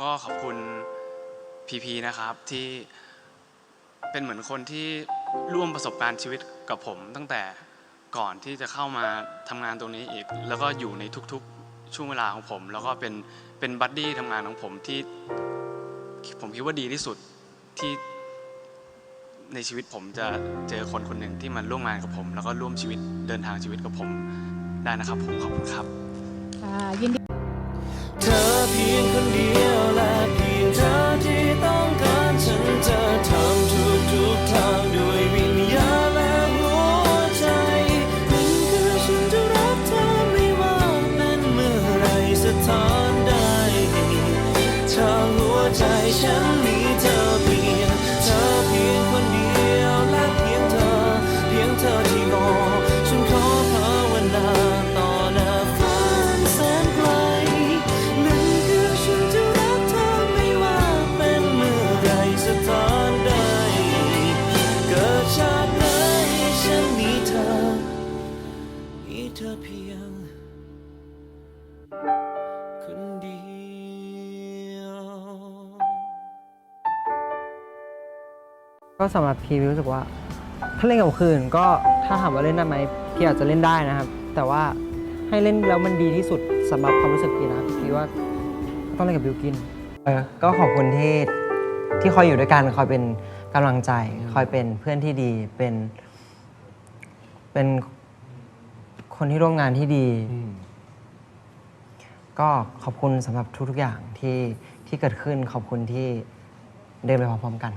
ก็ขอบคุณพีพีนะครับที่เป็นเหมือนคนที่ร่วมประสบการณ์ชีวิตกับผม ตั้งแต่ก่อนที่จะเข้ามาทำงานตรงนี้อีก แล้วก็อยู่ในทุกๆช่วงเวลาของผม แล้วก็เป็นเป็นบัดดี้ทำงานของผมที่ผมคิดว่าดีที่สุดที่ในชีวิตผมจะเจอคนคนหนึ่งที่มาร่วมงานกับผม แล้วก็ร่วมชีวิตเดินทางชีวิตกับผมได้นะครับ ผมขอบคุณครับค่ะยินดี ฉันมีเธอเพียงเธอเพียงคนเดียวและเพียงเธอ เพียงเธอที่รอฉันขอภาวนาต่อหน้าฟ้าแสนไกลนั่นคือฉันจะรักเธอไม่ว่าเป็นเมื่อไรสถานใดเกิดชาติไหนฉันมีเธอ มีเธอเพียง ก็สำหรับพีรู้สึกว่า ถ้าเล่นกับคนอื่นก็ถ้าถามว่าเล่นได้ไหมพี่อาจจะเล่นได้นะครับ แต่ว่าให้เล่นแล้วมันดีที่สุดสำหรับความรู้สึกพี่นะครับพี่ว่าต้องเล่นกับบิวกินเออก็ขอบคุณที่ที่คอยอยู่ด้วยกันคอยเป็นกำลังใจ คอยเป็นเพื่อนที่ดีเป็น เป็นคนที่ร่วมงานที่ดี ก็ขอบคุณสำหรับทุกๆอย่างที่ที่เกิดขึ้นขอบคุณที่เดินไปพร้อมๆกัน